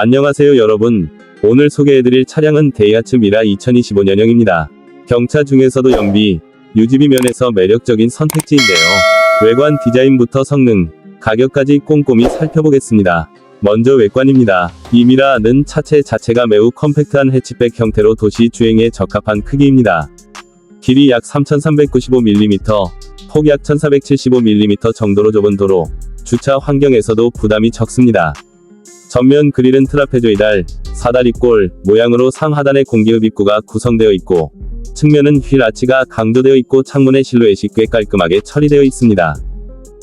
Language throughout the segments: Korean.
안녕하세요 여러분. 오늘 소개해드릴 차량은 데이하츠 미라 2025년형입니다. 경차 중에서도 연비, 유지비 면에서 매력적인 선택지인데요. 외관 디자인부터 성능, 가격까지 꼼꼼히 살펴보겠습니다. 먼저 외관입니다. 이 미라는 차체 자체가 매우 컴팩트한 해치백 형태로 도시 주행에 적합한 크기입니다. 길이 약 3395mm, 폭 약 1475mm 정도로 좁은 도로, 주차 환경에서도 부담이 적습니다. 전면 그릴은 트라페조이달, 사다리꼴, 모양으로 상하단에 공기흡 입구가 구성되어 있고, 측면은 휠 아치가 강조되어 있고 창문의 실루엣이 꽤 깔끔하게 처리되어 있습니다.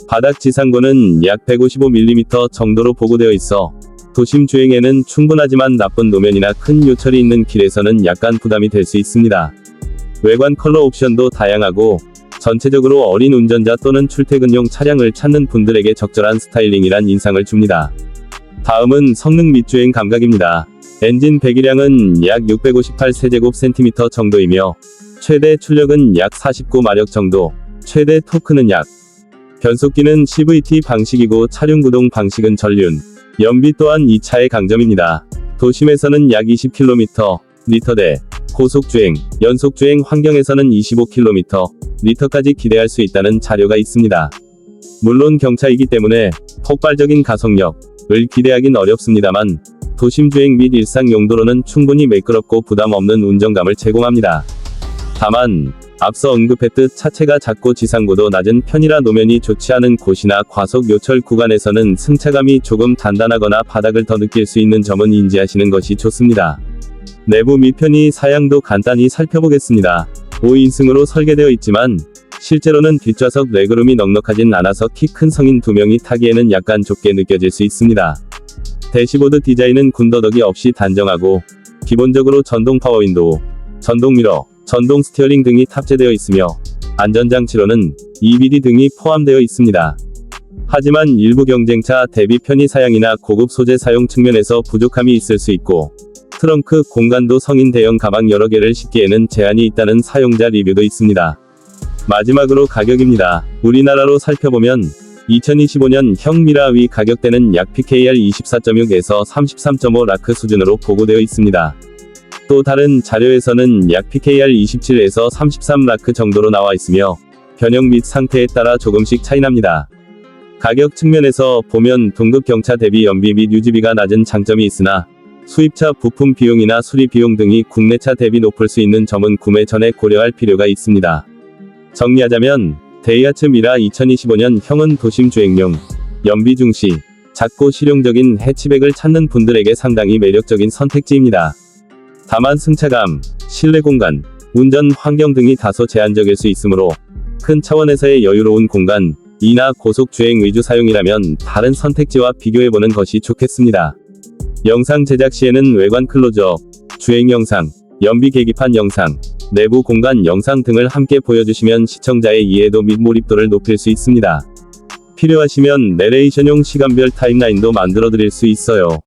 바닥 지상고는 약 155mm 정도로 보고되어 있어, 도심 주행에는 충분하지만 나쁜 노면이나 큰 요철이 있는 길에서는 약간 부담이 될 수 있습니다. 외관 컬러 옵션도 다양하고, 전체적으로 어린 운전자 또는 출퇴근용 차량을 찾는 분들에게 적절한 스타일링이란 인상을 줍니다. 다음은 성능 및 주행 감각입니다. 엔진 배기량은 약 658세제곱센티미터 정도이며, 최대 출력은 약 49마력 정도, 최대 토크는 약. 변속기는 CVT 방식이고 차륜 구동 방식은 전륜. 연비 또한 이 차의 강점입니다. 도심에서는 약 20km, 리터대, 고속주행, 연속주행 환경에서는 25km, 리터까지 기대할 수 있다는 자료가 있습니다. 물론 경차이기 때문에 폭발적인 가속력 을 기대하긴 어렵습니다만, 도심 주행 및 일상 용도로는 충분히 매끄럽고 부담 없는 운전감을 제공합니다. 다만, 앞서 언급했듯 차체가 작고 지상고도 낮은 편이라 노면이 좋지 않은 곳이나 과속 요철 구간에서는 승차감이 조금 단단하거나 바닥을 더 느낄 수 있는 점은 인지하시는 것이 좋습니다. 내부 밑편이 사양도 간단히 살펴보겠습니다. 5인승으로 설계되어 있지만, 실제로는 뒷좌석 레그룸이 넉넉하진 않아서 키 큰 성인 두 명이 타기에는 약간 좁게 느껴질 수 있습니다. 대시보드 디자인은 군더더기 없이 단정하고, 기본적으로 전동 파워윈도우, 전동 미러, 전동 스티어링 등이 탑재되어 있으며, 안전장치로는 EBD 등이 포함되어 있습니다. 하지만 일부 경쟁차 대비 편의 사양이나 고급 소재 사용 측면에서 부족함이 있을 수 있고, 트렁크 공간도 성인 대형 가방 여러 개를 싣기에는 제한이 있다는 사용자 리뷰도 있습니다. 마지막으로 가격입니다. 우리나라로 살펴보면 2025년 형 미라위 가격대는 약 PKR 24.6에서 33.5 라크 수준으로 보고되어 있습니다. 또 다른 자료에서는 약 PKR 27에서 33 라크 정도로 나와 있으며 변형 및 상태에 따라 조금씩 차이납니다. 가격 측면에서 보면 동급 경차 대비 연비 및 유지비가 낮은 장점이 있으나 수입차 부품 비용이나 수리 비용 등이 국내차 대비 높을 수 있는 점은 구매 전에 고려할 필요가 있습니다. 정리하자면 데이하츠 미라 2025년 형은 도심 주행용, 연비 중시, 작고 실용적인 해치백을 찾는 분들에게 상당히 매력적인 선택지입니다. 다만 승차감, 실내 공간, 운전 환경 등이 다소 제한적일 수 있으므로 큰 차원에서의 여유로운 공간, 이나 고속 주행 위주 사용이라면 다른 선택지와 비교해보는 것이 좋겠습니다. 영상 제작 시에는 외관 클로즈업, 주행 영상, 연비 계기판 영상, 내부 공간 영상 등을 함께 보여주시면 시청자의 이해도 및 몰입도를 높일 수 있습니다. 필요하시면 내레이션용 시간별 타임라인도 만들어 드릴 수 있어요.